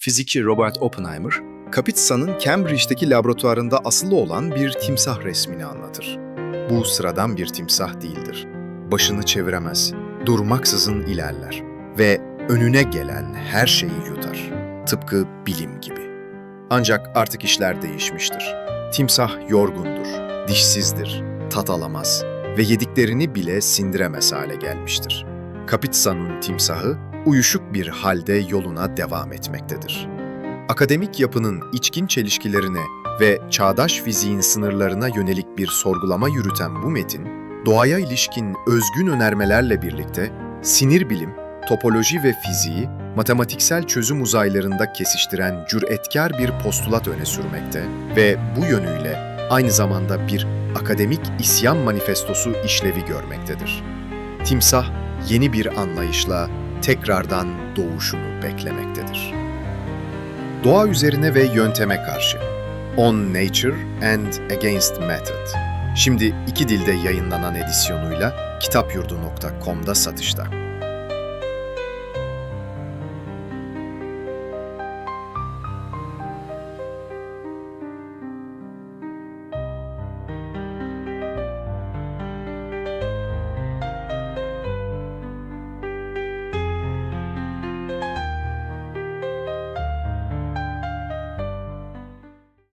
fizikçi Robert Oppenheimer, Kapitsa'nın Cambridge'deki laboratuvarında asılı olan bir timsah resmini anlatır. Bu sıradan bir timsah değildir. Başını çeviremez, durmaksızın ilerler ve önüne gelen her şeyi yutar. Tıpkı bilim gibi. Ancak artık işler değişmiştir. Timsah yorgundur, dişsizdir, tat alamaz ve yediklerini bile sindiremez hale gelmiştir. Kapitsa'nın timsahı uyuşuk bir halde yoluna devam etmektedir. Akademik yapının içkin çelişkilerine ve çağdaş fiziğin sınırlarına yönelik bir sorgulama yürüten bu metin, doğaya ilişkin özgün önermelerle birlikte sinir bilim, topoloji ve fiziği matematiksel çözüm uzaylarında kesiştiren cüretkar bir postulat öne sürmekte ve bu yönüyle aynı zamanda bir akademik isyan manifestosu işlevi görmektedir. Timsah yeni bir anlayışla tekrardan doğuşunu beklemektedir. Doğa üzerine ve yönteme karşı On Nature and Against Method Şimdi iki dilde yayınlanan edisyonuyla kitapyurdu.com'da satışta.